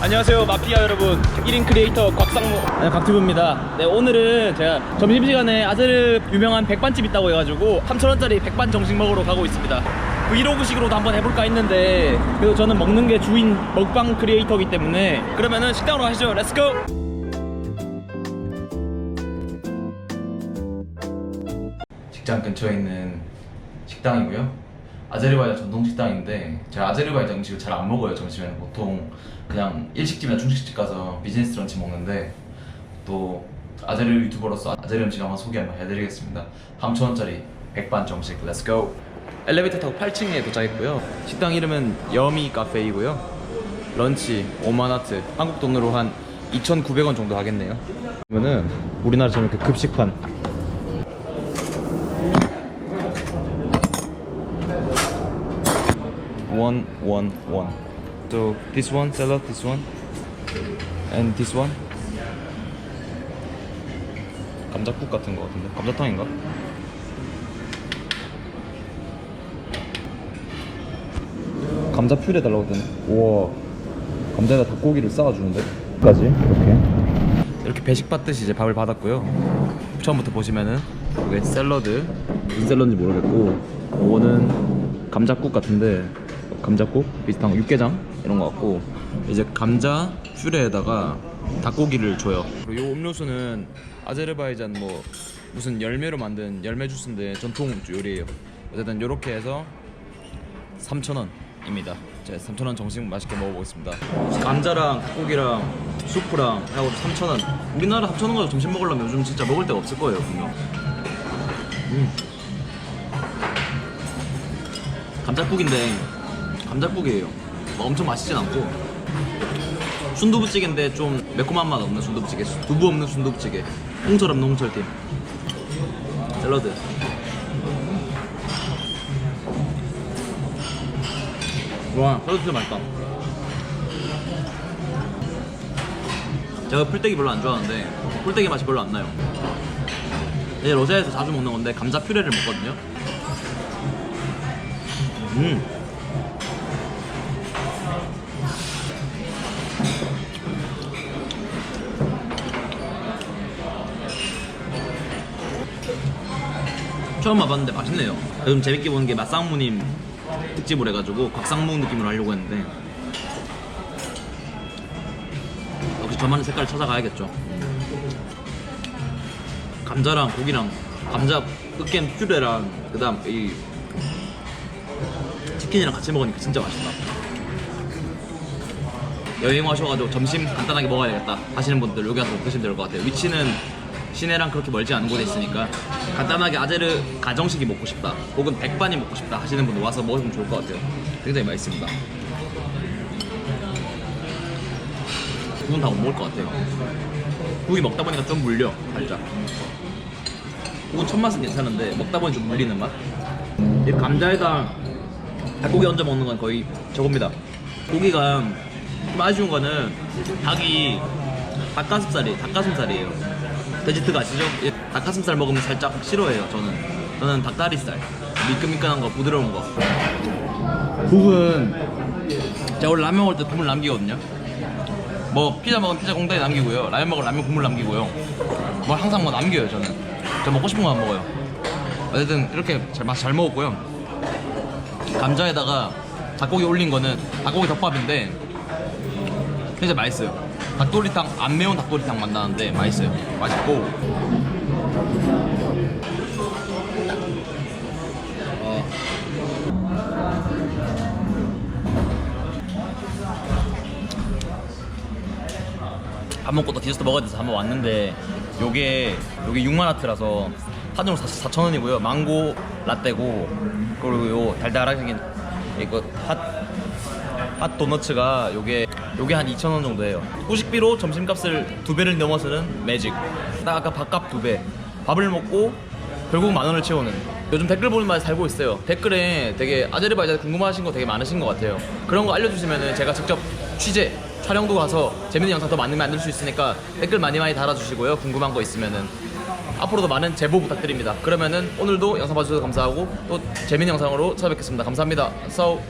안녕하세요 마피아 여러분. 1인 크리에이터 곽상무. 네, 곽튜브입니다. 네 오늘은 제가 점심시간에 아제르 유명한 백반집 있다고 해가지고 3천원짜리 백반 정식 먹으러 가고 있습니다. 브이로그식으로도 한번 해볼까 했는데 그래도 저는 먹는 게 주인 먹방 크리에이터이기 때문에 그러면은 식당으로 가시죠. 렛츠고 직장 근처에 있는 식당이고요. 아제르바이잔 전통 식당인데 제가 아제르바이잔 음식을 잘 안 먹어요 점심에는. 보통 그냥 일식집이나 중식집 가서 비즈니스 런치 먹는데 또 아제르 유튜버로서 아제르 음식 한번 소개 한번 해드리겠습니다. 3,000원짜리 백반 정식 렛츠고 엘리베이터 타고 8층에 도착했고요. 식당 이름은 여미 카페이고요. 런치 5만하트 한국 돈으로 한 2,900원 정도 하겠네요. 그러면은 우리나라처럼 이렇게 급식판 one one one. So this one salad this one. And this one. 감자국 같은 거 같은데? 감자탕인가? 감자 퓨레 달라고 했더니? 우와. 감자에다 닭고기를 쌓아주는데? 까지 이렇게. 이렇게 배식 받듯이 이제 밥을 받았고요. 처음부터 보시면은 이게 샐러드. 무슨 샐러드인지 모르겠고 이거는 감자국 같은데 감자국 비슷한 거 육개장 이런 거 같고 이제 감자 퓨레에다가 닭고기를 줘요 그리고 이 음료수는 아제르바이잔 뭐 무슨 열매로 만든 열매 주스인데 전통 요리예요 어쨌든 이렇게 해서 3,000원입니다. 제가 3,000원 정식 맛있게 먹어보겠습니다. 감자랑 닭고기랑 수프랑 하고 3,000원. 우리나라 3,000원 가지고 점심 먹으려면 요즘 진짜 먹을 데가 없을 거예요, 분명. 음. 감자국인데 감자국이에요. 막 엄청 맛있진 않고 순두부찌개인데 좀 매콤한 맛 없는 순두부찌개, 두부 없는 순두부찌개, 홍철 없는 홍철팀, 샐러드. 와, 샐러드 진짜 맛있다. 제가 풀떼기 별로 안 좋아하는데 풀떼기 맛이 별로 안 나요. 이제 러시아에서 자주 먹는 건데 감자 퓨레를 먹거든요. 음. 처음 와봤는데 맛있네요. 요즘 재밌게 보는 게 맛상무님 특집을 해가지고 곽상무 느낌으로 하려고 했는데 역시 저만의 색깔을 찾아가야겠죠. 감자랑 고기랑 감자 으깬 퓨레랑 그다음 이 치킨이랑 같이 먹으니까 진짜 맛있다. 여행 와셔가지고 점심 간단하게 먹어야겠다 하시는 분들 여기 와서 드시면 될 것 같아요. 위치는 시내랑 그렇게 멀지 않은 곳에 있으니까 간단하게 아제르 가정식이 먹고 싶다 혹은 백반이 먹고 싶다 하시는 분들 와서 먹으면 좋을 것 같아요. 굉장히 맛있습니다. 두 분 다 못 먹을 것 같아요. 고기 먹다 보니까 좀 물려 살짝. 고기 첫 맛은 괜찮은데 먹다 보니 좀 물리는 맛. 이 감자에다 닭고기 얹어 먹는 건 거의 저겁니다. 고기가 좀 아쉬운 거는 닭이 닭가슴살이 닭가슴살이에요. 돼지트가 아시죠? 예, 닭가슴살 먹으면 살짝 싫어해요. 저는 저는 닭다리살 미끈미끈한 거 부드러운 거. 국은 제가 원래 라면 먹을 때 국물 남기거든요. 뭐 피자 먹으면 피자 공단에 남기고요. 라면 먹으면 라면 국물 남기고요. 뭐 항상 뭐 남겨요 저는. 저 먹고 싶은 거만 먹어요. 어쨌든 이렇게 잘, 맛 잘 먹었고요. 감자에다가 닭고기 올린 거는 닭고기 덮밥인데 진짜 맛있어요. 닭도리탕 안 매운 닭도리탕 만나는데 맛있어요. 맛있고. 어. 밥 먹고 또 디저트 먹어야 돼서 한번 왔는데 요게 요게 6만 와트라서 한정으로 4,000원이고요. 망고 라떼고 그리고 요 달달하게 생긴 이거 핫, 핫 도너츠가 요게 요게 한 2,000원 정도 해요. 후식비로 점심값을 두 배를 넘어서는 매직. 딱 아까 밥값 두 배. 밥을 먹고 결국 만 원을 채우는. 요즘 댓글 보는 맛에 살고 있어요. 댓글에 되게 아제르바이잔 궁금하신 거 되게 많으신 것 같아요. 그런 거 알려주시면은 제가 직접 취재 촬영도 가서 재밌는 영상 더 많이 만들 수 있으니까 댓글 많이 많이 달아주시고요. 궁금한 거 있으면은 앞으로도 많은 제보 부탁드립니다. 그러면은 오늘도 영상 봐주셔서 감사하고 또 재밌는 영상으로 찾아뵙겠습니다. 감사합니다. So